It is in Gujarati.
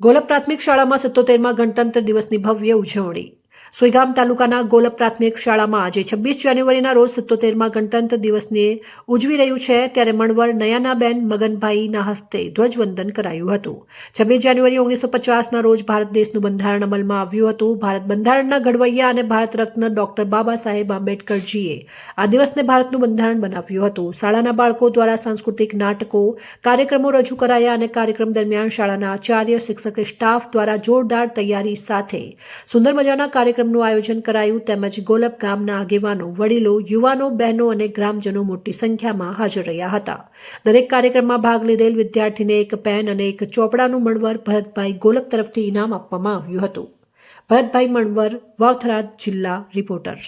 ગોલપ પ્રાથમિક શાળામાં સત્તોતેરમાં ગણતંત્ર દિવસની ભવ્ય ઉજવણી. સુઈગામ તાલુકાના ગોલપ પ્રાથમિક શાળામાં આજે છવ્વીસ જાન્યુઆરીના રોજ સત્તોતેરમાં ગણતંત્ર દિવસને ઉજવી રહ્યું છે, ત્યારે મણવર નયનાબેન મગનભાઈના હસ્તે ધ્વજવંદન કરાયું હતું. છવ્વીસ જાન્યુઆરી ઓગણીસો પચાસના રોજ ભારત દેશનું બંધારણ અમલમાં આવ્યું હતું. ભારત બંધારણના ઘડવૈયા અને ભારત રત્ન ડોક્ટર બાબા સાહેબ આંબેડકરજીએ આ દિવસને ભારતનું બંધારણ બનાવ્યું હતું. શાળાના બાળકો દ્વારા સાંસ્કૃતિક નાટકો, કાર્યક્રમો રજૂ કરાયા અને કાર્યક્રમ દરમિયાન શાળાના આચાર્ય, શિક્ષક, સ્ટાફ દ્વારા જોરદાર તૈયારી સાથે સુંદર મજાના કાર્યક્રમનું આયોજન કરાયું તેમજ ગોલપ ગામના આગેવાનો, વડીલો, યુવાનો, બહેનો અને ગ્રામજનો મોટી સંખ્યામાં હાજર રહ્યા હતા. દરેક કાર્યક્રમમાં ભાગ લીધેલ વિદ્યાર્થીને એક પેન અને એક ચોપડાનું મણવર ભરતભાઈ ગોલપ તરફથી ઇનામ આપવામાં આવ્યું હતું. ભરતભાઈ મણવર, વાવથરા જિલ્લા રિપોર્ટર.